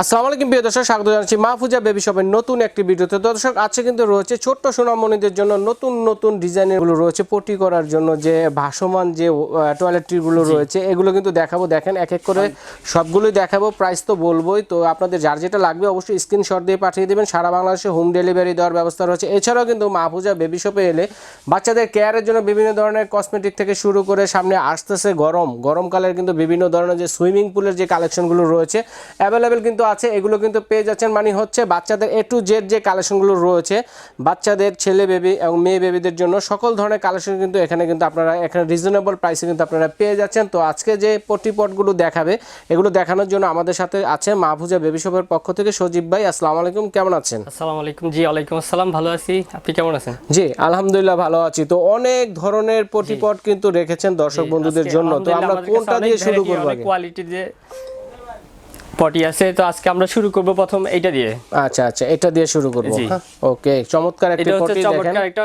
আসসালামু আলাইকুম প্রিয় দর্শক স্বাগত জানাচ্ছি মাহফুজা বেবি শপের নতুন একটি ভিডিওতে। দর্শক আছে কিন্তু রয়েছে ছোট্ট সোনামণিদের জন্য নতুন নতুন ডিজাইনেরগুলো রয়েছে পটি করার জন্য যে ভাসমান যে টয়লেট্রিগুলো রয়েছে এগুলো কিন্তু দেখাবো। দেখেন এক এক করে সবগুলোই দেখাবো প্রাইস তো বলবোই। তো আপনাদের যার যেটা লাগবে অবশ্যই স্ক্রিনশট দিয়ে পাঠিয়ে দেবেন। সারা বাংলাদেশে হোম ডেলিভারি দেওয়ার ব্যবস্থা রয়েছে। এছাড়াও কিন্তু মাহফুজা বেবি শপে এলে বাচ্চাদের কেয়ারের জন্য বিভিন্ন ধরনের কসমেটিক থেকে শুরু করে সামনে আসতেছে গরম। গরমকালের কিন্তু বিভিন্ন ধরনের যে সুইমিং পুলের যে কালেকশনগুলো রয়েছে অ্যাভেলেবেল কিন্তু আছে এগুলো কিন্তু পেয়ে যাচ্ছেন মানে হচ্ছে বাচ্চাদের এ টু জেড যে কালেকশনগুলো রয়েছে বাচ্চাদের ছেলে বেবি এবং মেয়ে বেবিদের জন্য সকল ধরনের কালেকশন কিন্তু এখানে কিন্তু আপনারা এখানে রিজনেবল প্রাইসে কিন্তু আপনারা পেয়ে যাচ্ছেন। তো আজকে যে পটিপটগুলো দেখাবে এগুলো দেখানোর জন্য আমাদের সাথে আছে মাহফুজা বেবি শপের পক্ষ থেকে সজীব ভাই। আসসালামু আলাইকুম কেমন আছেন? আসসালামু আলাইকুম। জি ওয়ালাইকুম আসসালাম। ভালো আছি। আপনি কেমন আছেন? জি আলহামদুলিল্লাহ ভালো আছি। তো অনেক ধরনের পটিপট কিন্তু রেখেছেন দর্শক বন্ধুদের জন্য। তো আমরা কোনটা দিয়ে শুরু করব অনেক আগে? পটি আছে তো আজকে আমরা শুরু করব প্রথম এইটা দিয়ে। আচ্ছা আচ্ছা এটা দিয়ে শুরু করব। ওকে চমৎকার একটা এটা হচ্ছে পটি দেখেন। চমৎকার একটা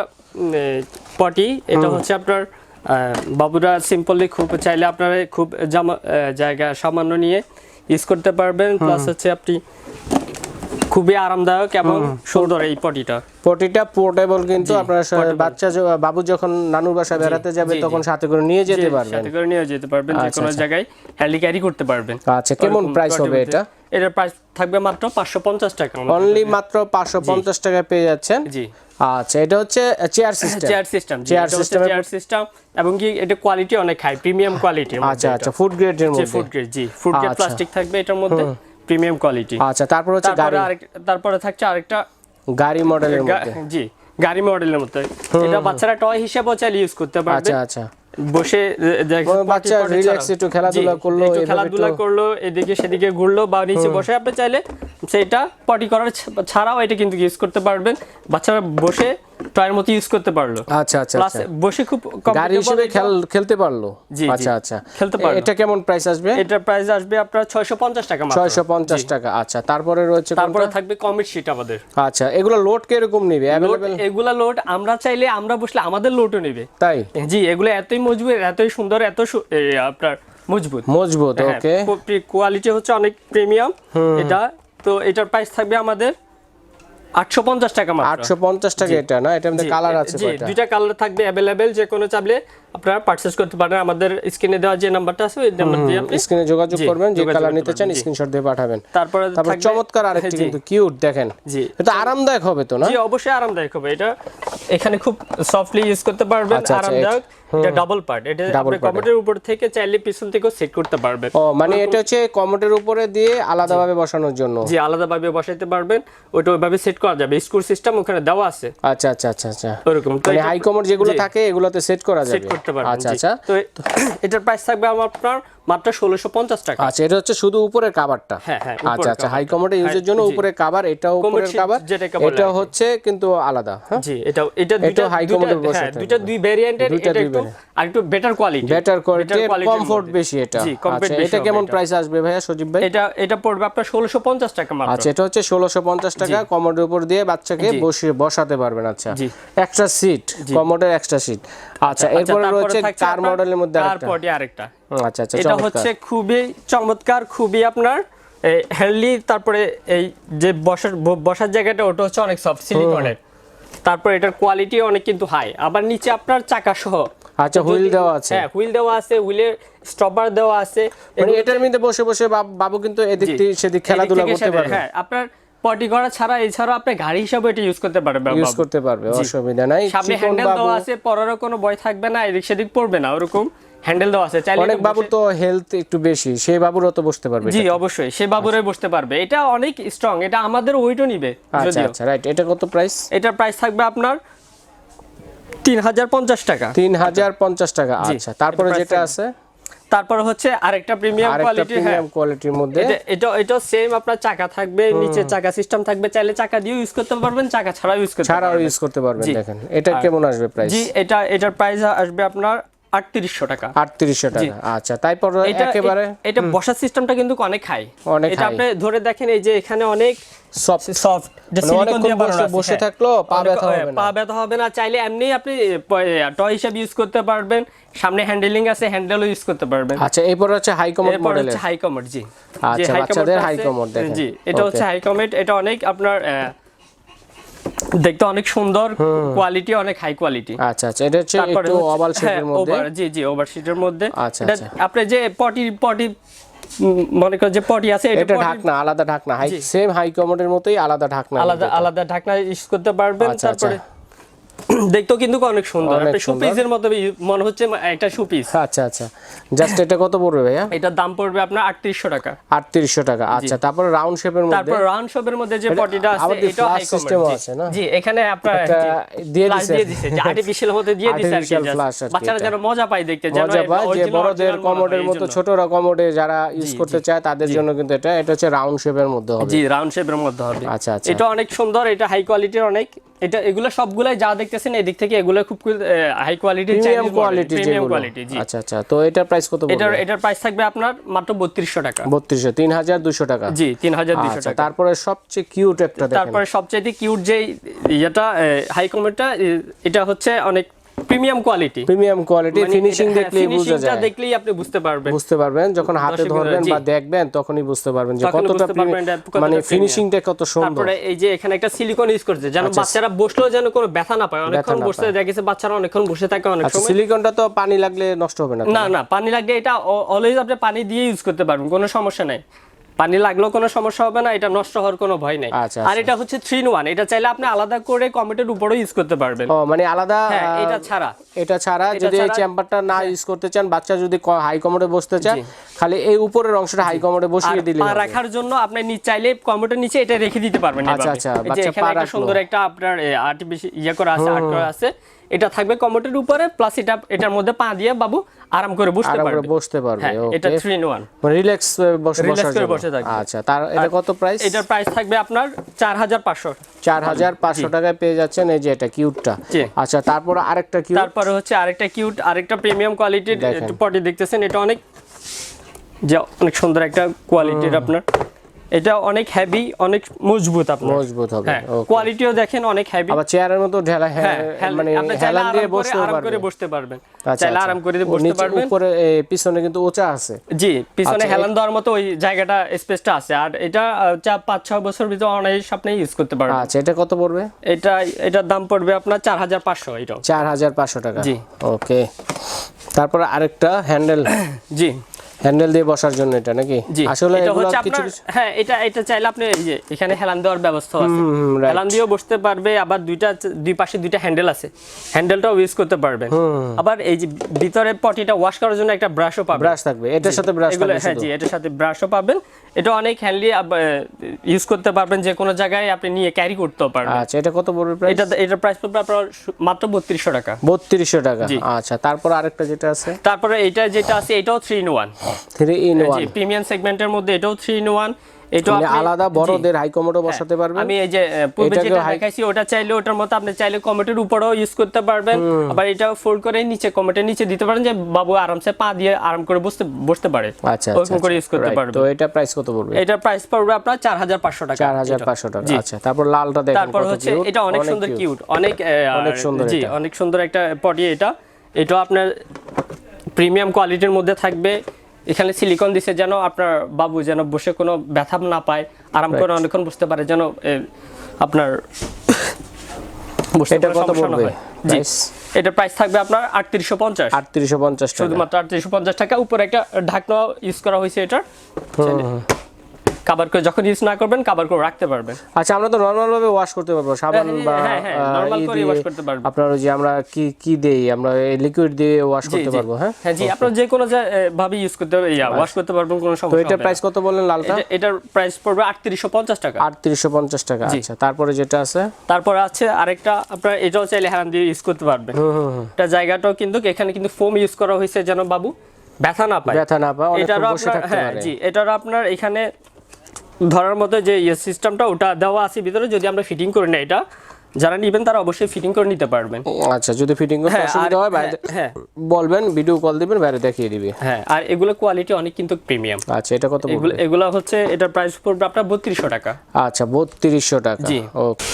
পটি। এটা হচ্ছে আপনার আহ, বাবুরা সিম্পলি খুব চাইলে আপনারা খুব জামা জায়গা সামান্য নিয়ে ইউজ করতে পারবেন। প্লাস হচ্ছে আপনি খুবই আরামদায়ক এবং সুন্দর এই পটিটা। পটিটা পোর্টেবল কিন্তু আপনার বাচ্চা বাবু যখন নানুর বাসায় বেড়াতে যাবে তখন সাথে করে নিয়ে যেতে পারবেন। সাথে করে নিয়ে যেতে পারবেন যে আচ্ছা, কোনো আচ্ছা। জায়গায় হ্যালি ক্যারি করতে পারবেন। আচ্ছা কেমন প্রাইস হবে। এটা? এটার প্রাইস থাকবে মাত্র পাঁচশো পঞ্চাশ টাকা। অনলি মাত্র পাঁচশো পঞ্চাশ টাকায় পেয়ে যাচ্ছেন? জি। আচ্ছা এটা হচ্ছে chair system chair system system এর- চেয়ার সিস্টেম এবং কি এটা কোয়ালিটি অনেক হাই প্রিমিয়াম কোয়ালিটি আচ্ছা আচ্ছা ফুড গ্রেডের মধ্যে। ফুড গ্রেড জি ফুড গ্রেড। প্লাস্টিক থাকবে এটার মধ্যে। Premium quality. আচ্ছা তারপর হচ্ছে গাড়ি। তারপরে থাকছে আরেকটা গাড়ি মডেলের মধ্যে। জি গাড়ি মডেলের মধ্যে। এটা বাচ্চারা টয় হিসেবেও চাইলে ইউজ করতে পারবে। আচ্ছা আচ্ছা। বসে বাচ্চা ছাড়াও। একটু খেলাধুলা করল, একটু খেলাধুলা করল এদিকে সেদিকে ঘুরলো বা নিচে বসে আপনি চাইলে সেটা পটি করার ছাড়াও এটা কিন্তু ইউজ করতে পারবেন। বাচ্চারা বসে টয়ের মতো ইউজ করতে পারল। আচ্ছা আচ্ছা প্লাস আচ্ছা। বসে খুব গাড়ি হিসেবে খেল খেলতে পারল। জি। আচ্ছা আচ্ছা। খেলতে পারল। এটা কেমন প্রাইস আসবে? এটার প্রাইস আসবে আপনার ছয়শো পঞ্চাশ টাকা মাত্র। ছয়শো পঞ্চাশ টাকা। আচ্ছা তারপরে রয়েছে তারপরে থাকবে কমিট শিট আমাদের। আচ্ছা এগুলো লোড কীরকম নিবে? লোড অ্যাভেলেবেল এগুলা লোড আমরা চাইলে আমরা বসলে আমাদের লোডও নেবে। তাই? জি এগুলো এতই মজবুত এতই সুন্দর এত আপনার মজবুত। মজবুত হ্যাঁ, ওকে কোয়ালিটি হচ্ছে অনেক প্রিমিয়াম এটা তো এটার প্রাইস থাকবে আমাদের আটশো পঞ্চাশ টাকা মাত্র। আটশো পঞ্চাশ টাকা এটা না? এটার মধ্যে কালার আছে কয়টা? দুইটা কালার থাকবে অ্যাভেলেবেল যে কোনো চাইলে আপনারা পারচেজ করতে পারেন। আমাদের স্ক্রিনে দেওয়া যে নাম্বারটা আছে ওই নাম্বার দিয়ে আপনি স্ক্রিনে যোগাযোগ করবেন যে কালার নিতে চান স্ক্রিনশট দিয়ে পাঠাবেন। তারপরে তারপর চমৎকার আরেকটি কিন্তু কিউট দেখেন। জি। এটা আরামদায়ক হবে তো না? জি অবশ্যই আরামদায়ক হবে। এটা এখানে খুব সফটলি ইউজ করতে পারবেন আচ্ছা, আচ্ছা, আরামদায়ক। এটা ডাবল পার্ট এটা আপনি কমোডের উপর থেকে চাইলে পিছন থেকেও সেট করতে পারবেন। ও মানে এটা হচ্ছে কমোডের উপরে দিয়ে আলাদাভাবে বসানোর জন্য। জি আলাদাভাবে বসাইতে পারবেন। ওটা ওইভাবে সেট করা যাবে। স্ক্রু সিস্টেম ওখানে দেওয়া আছে। আচ্ছা আচ্ছা আচ্ছা আচ্ছা। ওরকম। মানে হাই কমোড যেগুলো থাকে এগুলোতে সেট করা সেট করতে পারবেন। আচ্ছা আচ্ছা। তো এটার প্রাইস থাকবে আমার আপনার মাত্র ষোলোশো পঞ্চাশ টাকা। আচ্ছা এটা হচ্ছে শুধু উপরের কাভারটা হ্যাঁ, হ্যাঁ, আচ্ছা আচ্ছা হাই। কমোডে ইউজের জন্য জি। উপরে কাভার এটাও উপরের কাভার এটা হচ্ছে কিন্তু আলাদা হ্যাঁ? জি এটা এটা দুইটা high দুইটা- বসে হ্যাঁ। দুইটা দুই ভেরিয়েন্টের এটা একটু আর একটু better quality better quality comfort বেশি এটা। আচ্ছা এটা কেমন প্রাইস আসবে ভাইয়া সজীব ভাই? এটা এটা পড়বে আপনার ষোলোশো পঞ্চাশ টাকা মাত্র। আচ্ছা এটা হচ্ছে ষোলোশো পঞ্চাশ টাকা কমোডের উপর দিয়ে বাচ্চাকে বসিয়ে বসাতে পারবেন আচ্ছা। এক্সট্রা সিট কমোডের এক্সট্রা সিট আচ্ছা এরপরে রয়েছে কার মডেলের মধ্যে আরেকটা। তারপরে আরেকটা। আচ্ছা আচ্ছা এটা হচ্ছে খুবই চমৎকার খুবই আপনার হেলদি তারপরে এই যে বসার বসার জায়গাটা ওটা হচ্ছে অনেক সফট সিলিকনের তারপর এটার কোয়ালিটি অনেক কিন্তু হাই আবার নিচে আপনার চাকা সহ আচ্ছা হুইল দেওয়া আছে। হ্যাঁ হুইল দেওয়া আছে হুইলের স্টপার দেওয়া আছে। মানে এটার মধ্যে বসে বসে বাবু কিন্তু এদিক থেকে সেদিক খেলাধুলা করতে পারবে। হ্যাঁ আপনার পটি করা ছাড়া এছাড়াও আপনি গাড়ি হিসাবে এটা ইউজ করতে পারবেন ইউজ করতে পারবে অসুবিধা নাই। সামনে হ্যান্ডেল দেওয়া আছে পরারও কোনো ভয় থাকবে না এদিক সেদিক পড়বে না ওরকম। হ্যান্ডেল দেওয়া আছে চাইলে অনেক বাবুর তো হেলথ একটু বেশি সেই বাবুরও তো বসতে পারবে জি অবশ্যই সে বাবুরে বসতে পারবে। এটা অনেক স্ট্রং এটা আমাদের ওয়েটও নিবে আচ্ছা আচ্ছা রাইট এটা কত প্রাইস এটার প্রাইস থাকবে আপনার তিন হাজার পঞ্চাশ টাকা। তিন হাজার পঞ্চাশ টাকা আচ্ছা তারপরে যেটা আছে? তারপর হচ্ছে আরেকটা প্রিমিয়াম কোয়ালিটি হ্যাঁ। প্রিমিয়াম কোয়ালিটির মধ্যে? এটা এটা সেম আপনার চাকা থাকবে নিচে চাকা সিস্টেম থাকবে চাইলে চাকা দিয়ে ইউজ করতে পারবেন চাকা ছাড়াও ইউজ করতে ছাড়াও পারবেন। ইউজ করতে পারবেন দেখেন এটা কেমন আসবে প্রাইস জি এটা এটার প্রাইস আসবে আপনার আটত্রিশশো টাকা। আটত্রিশশো টাকা। আচ্ছা তারপর একেবারে এটা বসার সিস্টেমটা কিন্তু অনেক হাই। অনেক এটা আপনি ধরে দেখেন এই যে এখানে অনেক সফট। সফট। বসে- বসে পা ব্যথা হবে না। পা ব্যথা হবে না। চাইলে এমনি আপনি টয় হিসাবে ইউজ করতে পারবেন। সামনে হ্যান্ডেলিং আছে হ্যান্ডেলও ইউজ করতে পারবেন। আচ্ছা এরপর হচ্ছে হাই কমোড এরপর হাই কমোড জি। আচ্ছা, বাচ্চাদের দেখেন। জি এটা হচ্ছে. হাই কমোড এটা অনেক আপনার দেখতে অনেক সুন্দর কোয়ালিটি অনেক হাই কোয়ালিটি আচ্ছা আচ্ছা এটা হচ্ছে একটু ওভাল হ্যাঁ, শেপের মধ্যে জি জি ওভার শেপের মধ্যে। আচ্ছা, আচ্ছা। আপনি যে পটি পটি মনে করেন যে পটি আছে এটা ঢাকনা আলাদা ঢাকনা হাই সেম হাই কমোডের মতোই আলাদা ঢাকনা আলাদা আলাদা ঢাকনা ইউজ করতে পারবেন আচ্ছা, আচ্ছা। তারপরে দেখতেও কিন্তু অনেক সুন্দর। সুন্দর। শোপিসের মতো মনে হচ্ছে একটা শোপিস। আচ্ছা আচ্ছা। জাস্ট এটা কত পড়বে ভাইয়া? এটার দাম পড়বে আপনার আটত্রিশশো টাকা। আটত্রিশশো টাকা। আচ্ছা তারপরে রাউন্ড শেপের মধ্যে? তারপর রাউন্ড শপের মধ্যে যে পটিটা আছে এটাও হাই ও আছে না? জি এখানে আপনার একটা দিয়ে flash দিয়ে দিছে যে আর্টিফিশিয়াল মধ্যে দিয়ে দিছে আর কি বাচ্চারা এটা। যেন মজা পায় দেখতে যেন মজা পায় যে বড়দের কমোডের মতো। ছোটরা কমোডে যারা ইউজ করতে চায় তাদের জন্য কিন্তু এটা এটা হচ্ছে রাউন্ড শেপের মধ্যে হবে। জি রাউন্ড শেপের মধ্যে হবে। আচ্ছা, আচ্ছা। এটা অনেক সুন্দর এটা হাই কোয়ালিটির অনেক। এটা এগুলো সবগুলাই যা দেখতেছেন এই দিক থেকে এগুলো খুব high premium quality premium quality জি। আচ্ছা আচ্ছা। তো এটার প্রাইস কত এটার পড়বে? এটার প্রাইস থাকবে আপনার মাত্র বত্রিশশো টাকা। বত্রিশশো তিন হাজার দুশো টাকা। জি তিন হাজার দুশো আচ্ছা টাকা। তারপরে সবচেয়ে কিউট একটা দেখেন। তারপরে সবচেয়ে কিউট যে এটা হাই কমেন্টটা এটা হচ্ছে অনেক premium quality. Premium quality finishing দেখলেই বোঝা যায়। দেখলেই আপনি বুঝতে পারবেন। বুঝতে পারবেন যখন হাতে ধরবেন বা দেখবেন তখনই বুঝতে পারবেন যে কতটা মানে ফিনিশিংটা কত সুন্দর। তারপরে এই যে এখানে একটা সিলিকন ইউজ করছে যেন বাচ্চারা বসলেও যেন কোনো ব্যথা না পায় অনেকক্ষণ না বসতে দেখা গেছে বাচ্চারা অনেকক্ষণ বসে থাকে অনেক আচ্ছা সময়। সিলিকনটা তো পানি লাগলে নষ্ট হবে না না না পানি লাগলে এটা অলওয়েজ আপনি পানি দিয়ে ইউজ করতে পারবেন কোনো সমস্যা নাই। পানি লাগলেও কোনো সমস্যা হবে না এটা নষ্ট হওয়ার কোনো ভয় নাই। আচ্ছা, আর এটা হচ্ছে থ্রি ইন ওয়ান এটা চাইলে আপনি আলাদা করে কমেন্টের উপরেও ইউজ করতে পারবেন। ও মানে আলাদা হ্যাঁ এটা ছাড়া। এটা ছাড়া যদি এই চেম্বারটা না ইউজ করতে চান বাচ্চা যদি হাই কমোডে বসতে চান খালি এই উপরের অংশটা হাই কমোডে বসিয়ে দিলে পা রাখার জন্য আপনি নিচ চাইলে কম্পিউটার নিচে এটা রেখে দিতে পারবেন আচ্ছা, আচ্ছা, বাচ্চা পা। সুন্দর একটা আপনার আর্টিফিশিয়াল ইয়ে করা আছে আর্ট করা আছে। এটা থাকবে কম্পিউটারের উপরে প্লাস এটা এটার মধ্যে পা দিয়ে বাবু আরাম করে বসতে আরাম করে পারবে। বসতে পারবে হ্যাঁ এটা okay three in one relax বসে বসার করে বসে থাকবে। আচ্ছা তার এটা কত প্রাইস এটার প্রাইস থাকবে আপনার চার হাজার পাঁচশো। চার হাজার পাঁচশো টাকায় পেয়ে যাচ্ছেন এই যে এটা কিউটটা আচ্ছা তারপর আরেকটা কিউট তারপরে হচ্ছে আরেকটা কিউট আরেকটা প্রিমিয়াম কোয়ালিটির দেখেন। পটি দেখতেছেন এটা অনেক যে অনেক সুন্দর একটা কোয়ালিটির আপনার। এটা অনেক হেভি অনেক মজবুত আপনার। মজবুত হবে হ্যাঁ কোয়ালিটিও দেখেন অনেক হেভি আবার চেয়ারের মতো ঢেলা হ্যাঁ হ্যাঁ মানে হেলান আরাম দিয়ে করে বসতেও আরাম করে বসতে পারবেন। আচ্ছা, চাইলে আচ্ছা। আরাম করে বসতে পারবেন। উপরে পিছনে কিন্তু উঁচা আছে? জি পিছনে আচ্ছা, হেলান দেওয়ার মতো ওই জায়গাটা স্পেসটা আছে। আর এটা চার পাঁচ ছয় বছর ভিতরে অনায়াস আপনি ইউজ করতে পারবেন। আচ্ছা এটা কত পড়বে? এটা এটার দাম পড়বে আপনার চার হাজার পাঁচশো এটাও। চার হাজার পাঁচশো টাকা। জি। ওকে তারপরে আরেকটা হ্যান্ডেল জি। হ্যান্ডেল দিয়ে বসার জন্য এটা নাকি? আসলে এটা হচ্ছে আপনার হ্যাঁ এটা এটা চাইলে আপনি এই যে এখানে হেলান দেওয়ার ব্যবস্থা আছে. হেলান দিয়েও বসতে পারবে আবার দুইটা দুই পাশে দুইটা হ্যান্ডেল আছে। হ্যান্ডেলটাও ইউজ করতে পারবেন আবার এই যে ভিতরে পটিটা ওয়াশ করার জন্য একটা ব্রাশও পাবেন। ব্রাশ থাকবে। এটার সাথে ব্রাশ থাকবে হ্যাঁ জি এটার সাথে ব্রাশও পাবেন। এটা অনেক হ্যান্ডলি ইউজ করতে পারবেন যে কোনো জায়গায় আপনি নিয়ে ক্যারি করতেও পারবেন। আচ্ছা এটা কত পড়বে প্রাইস এটা এটার প্রাইস পড়বে আপনার মাত্র বত্রিশশো টাকা। বত্রিশশো টাকা। আচ্ছা তারপর আরেকটা যেটা আছে? তারপরে এটা যেটা আছে এটাও three in one three in one G premium সেগমেন্টের মধ্যে এটাও থ্রি ইন ওয়ান মানে আলাদা বড়দের হাই কমোডও বসাতে পারবেন। আমি এই যে পূর্বে যেটা দেখাইছি ওটা চাইলে ওটার মতো আপনি চাইলে উপরেও ইউজ করতে পারবেন। আবার এটা ফোল্ড করে নিচে নিচে দিতে পারেন যে বাবু আরামসে পা দিয়ে আরাম করে বসতে বসতে পারে। আচ্ছা ওরকম করে ইউজ করতে পারবেন তো এটা প্রাইস কত পড়বে? এটার প্রাইস পড়বে আপনার চার হাজার পাঁচশো টাকা। চার হাজার এটা। পাঁচশো টাকা। আচ্ছা তারপর লালটা দেখেন তারপর হচ্ছে এটা অনেক সুন্দর। কিউট অনেক অনেক সুন্দর জি অনেক সুন্দর একটা পটি এটা। এটা আপনার প্রিমিয়াম কোয়ালিটির মধ্যে থাকবে। এখানে সিলিকন দিছে যেন আপনার বাবু যেন বসে কোনো ব্যথা না পায় আরাম করে অনেকক্ষণ বসতে পারে যেন আপনার এটা কত পড়বে। জি। Price? প্রাইস থাকবে আপনার আটত্রিশশো পঞ্চাশ। আটত্রিশশো পঞ্চাশ টাকা। শুধুমাত্র আটত্রিশশো পঞ্চাশ টাকা উপরে একটা ঢাকনা ইউজ করা হয়েছে এটার। কাবার করে যখন ইউজ না করবেন কাবার করে রাখতে পারবেন। আচ্ছা আমরা তো নর্মাল ভাবে ওয়াশ করতে পারব সাবান হ্যাঁ, বা হ্যাঁ, হ্যাঁ, করেই দিয়ে wash করতে পারব। আপনার যে আমরা কি কি দেই আমরা লিকুইড দিয়ে ওয়াশ করতে পারব হ্যাঁ? হ্যাঁ জি আপনার যে কোনো ভাবে ইউজ করতে পারবেন ইয়া ওয়াশ করতে পারবেন কোনো সমস্যা এটার হবে প্রাইস কত বললেন লালটা? এটা- এটার প্রাইস পড়বে আটত্রিশশো পঞ্চাশ টাকা। আটত্রিশশো পঞ্চাশ টাকা আচ্ছা তারপরে যেটা আছে? তারপর আছে আরেকটা আপনার এটাও চাইলে হ্যান্ড দিয়ে ইউজ করতে পারবেন। এটা জায়গাটাও কিন্তু এখানে কিন্তু ফোম ইউজ করা হয়েছে যেন বাবু ব্যথা না পায়। ব্যথা না পায় এটারও বসে থাকতে হ্যাঁ পারে। জি এটারও আপনার এখানে ধরার মতো যে সিস্টেমটা ওটা দেওয়া আছে ভিতরে যদি আমরা ফিটিং করি না এটা যারা নেবেন তারা অবশ্যই ফিটিং করে নিতে পারবেন। আচ্ছা যদি ফিটিং করতে হ্যাঁ, অসুবিধা হয় বাইরে হ্যাঁ, বলবেন ভিডিও কল দিবেন বাইরে দেখিয়ে দিবে। হ্যাঁ আর এগুলো কোয়ালিটি অনেক কিন্তু প্রিমিয়াম আচ্ছা এটা কত এগুলো এগুলো হচ্ছে এটার প্রাইস পড়বে আপনার বত্রিশশো টাকা। আচ্ছা বত্রিশশো টাকা। জি।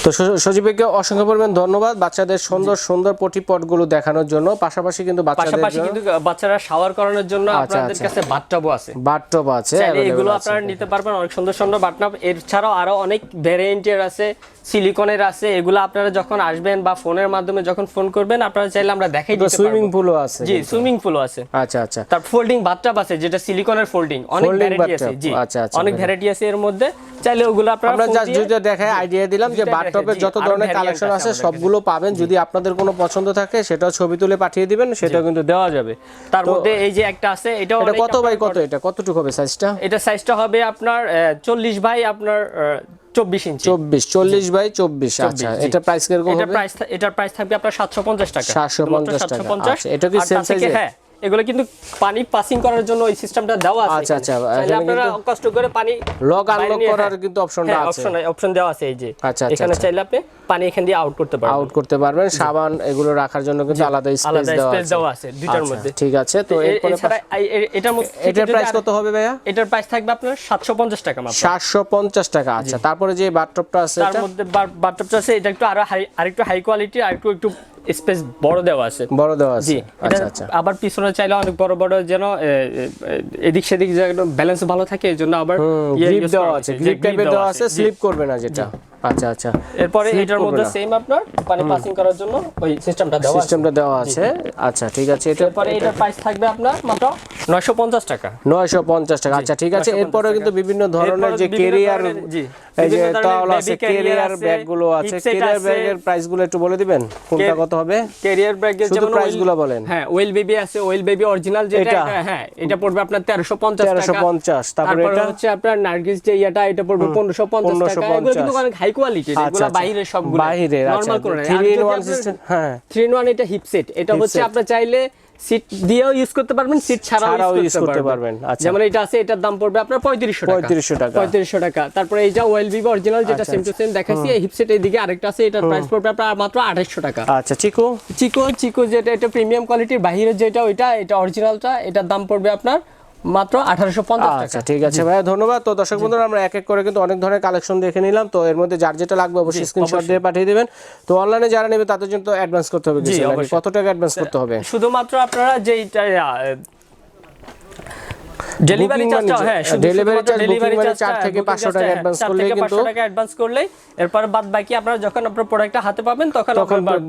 তো স- সজীব ভাইকে অসংখ্য পরিমাণ ধন্যবাদ বাচ্চাদের সুন্দর সুন্দর পটি গুলো দেখানোর জন্য। পাশাপাশি কিন্তু বাচ্চাদের পাশাপাশি কিন্তু বাচ্চারা শাওয়ার করানোর জন্য আচ্ছা, আপনাদের আচ্ছা। কাছে বাথটবও আছে। বাথটব আছে এগুলো আপনারা নিতে পারবেন অনেক সুন্দর সুন্দর বাটনাপ এছাড়াও আরও অনেক ভ্যারিয়েন্টের আছে সিলিকনের আছে এগুলো আপনারা যখন আসবেন বা ফোনের মাধ্যমে যখন ফোন করবেন আপনারা চাইলে আমরা দেখাই দিতে সুইমিং পারব পুলও আছে জি সুইমিং পুলও আছে। আচ্ছা আচ্ছা। তার ফোল্ডিং বাথটাব আছে যেটা সিলিকনের ফোল্ডিং। অনেক ভ্যারাইটি আছে জি। আচ্ছা, আচ্ছা, অনেক ভ্যারাইটি আছে এর মধ্যে। চাইলে ওগুলো আপনারা আমরা জাস্ট যদি দেখায় আইডিয়া দিলাম যে দুইটা বাথটবের যত ধরনের কালেকশন আছে সবগুলো পাবেন। যদি আপনাদের কোনো পছন্দ থাকে সেটাও ছবি তুলে পাঠিয়ে দিবেন সেটাও কিন্তু দেওয়া যাবে। তার মধ্যে এই যে একটা আছে এটাও এটা কত বাই কত এটা? কতটুকু হবে সাইজটা এটা সাইজটা হবে আপনার চল্লিশ বাই আপনার চব্বিশ ইঞ্চি। চব্বিশ চল্লিশ বাই চব্বিশ আচ্ছা এটা প্রাইস কীরকম হবে? প্রাইস এটার প্রাইস থাকবে আপনার সাতশো পঞ্চাশ টাকা। 750 সাতশো টাকা। পঞ্চাশ। আচ্ছা, এটা কি same size হ্যাঁ এগুলো কিন্তু পানি পাসিং করার জন্য ওই সিস্টেমটা দেওয়া আছে আচ্ছা, আচ্ছা, এখানে আপনারা কষ্ট করে পানি লক আনলক করার হ্যাঁ, কিন্তু অপশনটা হ্যাঁ আছে। অপশন অপশন দেওয়া আছে এই যে। আচ্ছা, আচ্ছা, এখানে আচ্ছা। চাইলে আপনি পানি এখান দিয়ে আউট করতে পারবেন। আউট করতে পারবেন। সাবান এগুলো রাখার জন্য কিন্তু আলাদা স্পেস আলাদা দেওয়া স্পেস আছে। দেওয়া আছে দুইটার আচ্ছা, মধ্যে। ঠিক আছে তো এরপরে এই- এটার মধ্যে এটার প্রাইস কত হবে ভাইয়া? এটার প্রাইস থাকবে আপনার সাতশো পঞ্চাশ টাকা মাত্র। সাতশো পঞ্চাশ টাকা আচ্ছা তারপরে যে বাথটবটা আছে তার মধ্যে বাথটবটা আছে এটা একটু আরও হাই আরেকটু হাই কোয়ালিটি আর একটু একটু স্পেস বড় দেওয়া আছে। বড় দেওয়া আছে। আচ্ছা আচ্ছা। আবার পিছনে চাইলে অনেক বড় বড় যেন এদিক সেদিক যেন ব্যালেন্স ভালো থাকে এই জন্য আবার ইয়ে গ্রিপ দেওয়া আছে গ্রিপ টাইপের দেওয়া আছে স্লিপ করবে না যেটা। আচ্ছা আচ্ছা। এরপরে এটার মধ্যে সেম আপনার পানি পাসিং করার জন্য ওই সিস্টেমটা দেওয়া সিস্টেমটা দেওয়া আছে। আচ্ছা ঠিক আছে এটা এরপরে এটার প্রাইস থাকবে আপনার মাত্র 950 টাকা। নয়শো পঞ্চাশ টাকা। আচ্ছা ঠিক আছে এরপরে কিন্তু বিভিন্ন ধরনের যে ধরনের- জি, এই যে baby আছে আছে, ব্যাগগুলো আছে। কেরিয়ার ব্যাগের প্রাইসগুলো একটু বলে দিবেন? কোনটা কত হবে? ক্যারিয়ার ব্যাগের যেমন oil- গুলো বলেন। হ্যাঁ ওয়েল বেবি আছে ওয়েল বেবি অরিজিনাল যেটা হ্যাঁ এটা পড়বে আপনার 1350 টাকা। 1350 তারপরে এটা? হচ্ছে আপনার নার্গিস যে ইয়াটা এটা পড়বে 1550 টাকা। 1550 এগুলো কিন্তু অনেক হাই কোয়ালিটি আচ্ছা, এগুলো আচ্ছা। বাইরের সবগুলো বাইরের, আচ্ছা। নরমাল করে Three in one system, হ্যাঁ। 3 in 1 এটা হিপ সেট এটা হচ্ছে চাইলে সিট দিয়েও ইউজ করতে পারবেন সিট ছাড়াও ইউজ করতে পারবেন আচ্ছা। যেমন এটা আছে এটার দাম পড়বে আপনার 3500 টাকা 3500 টাকা। 3500 টাকা তারপরে এই যা ওয়েল অরিজিনাল যেটা সেম টু সেম দেখাচ্ছি এই এদিকে আরেকটা আছে এটার প্রাইস পড়বে আপনার মাত্র 2800 টাকা আচ্ছা চিকু চিকো চিকো যেটা এটা প্রিমিয়াম কোয়ালিটির বাহিরের যেটা ওইটা এটা অরিজিনালটা এটার দাম পড়বে আপনার মাত্র আঠারোশো পঞ্চাশ আচ্ছা ঠিক আছে ভাইয়া ধন্যবাদ। তো দর্শক বন্ধুরা আমরা এক এক করে কিন্তু অনেক ধরনের কালেকশন দেখে নিলাম। তো এর মধ্যে যার যেটা লাগবে অবশ্যই স্ক্রিনশট দিয়ে পাঠিয়ে দিবেন। তো অনলাইনে যারা নেবে তাদের জন্য তো অ্যাডভান্স করতে হবে? কত টাকা অ্যাডভান্স করতে হবে? শুধুমাত্র আপনারা যেইটা ডেলিভারি চার্জটা হ্যাঁ ডেলিভারি চার্জ ডেলিভারি চার্জ 4 থেকে 500 টাকা অ্যাডভান্স করলে কিন্তু 500 টাকা অ্যাডভান্স করলেই এরপর বাদ বাকি আপনারা যখন আপনার প্রোডাক্টটা হাতে পাবেন তখন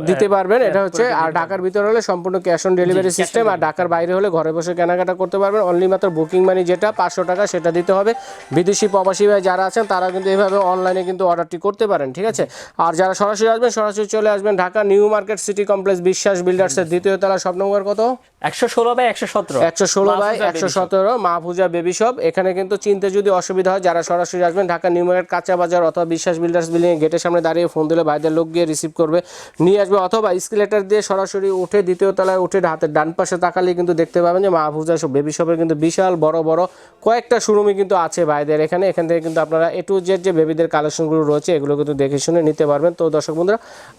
দিতে পারবেন এটা হচ্ছে আর ঢাকার হলে সম্পূর্ণ ক্যাশ অন ডেলিভারি সিস্টেম আর ঢাকার বাইরে হলে ঘরে বসে কেনাকাটা করতে পারবেন অনলি মাত্র বুকিং মানি যেটা 500 টাকা সেটা দিতে হবে। বিদেশি প্রবাসী ভাই যারা আছেন তারা কিন্তু এভাবে অনলাইনে কিন্তু অর্ডারটি করতে পারেন ঠিক আছে? আর যারা সরাসরি আসবেন সরাসরি চলে আসবেন Dhaka new market city complex Biswas বিল্ডার্সের দ্বিতীয় তলা শপ নম্বর কত? 116 by 117 116 by 117 Afuja baby shop. এখানে কিন্তু চিনতে যদি অসুবিধা হয়, যারা সরাসরি আসবেন, ঢাকা নিউ মার্কেট, কাঁচা বাজার অথবা বিশ্বাস বিল্ডার্স বিল্ডিং গেটের সামনে দাঁড়িয়ে ফোন দিলে ভাইদের লোক গিয়ে রিসিভ করবে, নিয়ে আসবে অথবা স্কেলেটার দিয়ে সরাসরি উঠে দ্বিতীয় তলায় উঠে হাতের ডান পাশে তাকালে কিন্তু দেখতে পাবেন যে মা সব বেবি শপের কিন্তু বিশাল বড় বড় কয়েকটা শোরুমই কিন্তু আছে ভাইদের এখানে। এখান থেকে কিন্তু আপনারা এ টু জেড যে বেবিদের কালেকশনগুলো রয়েছে, এগুলো কিন্তু দেখে শুনে নিতে পারবেন। তো দর্শক বন্ধুরা,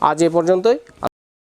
আজ এ পর্যন্তই।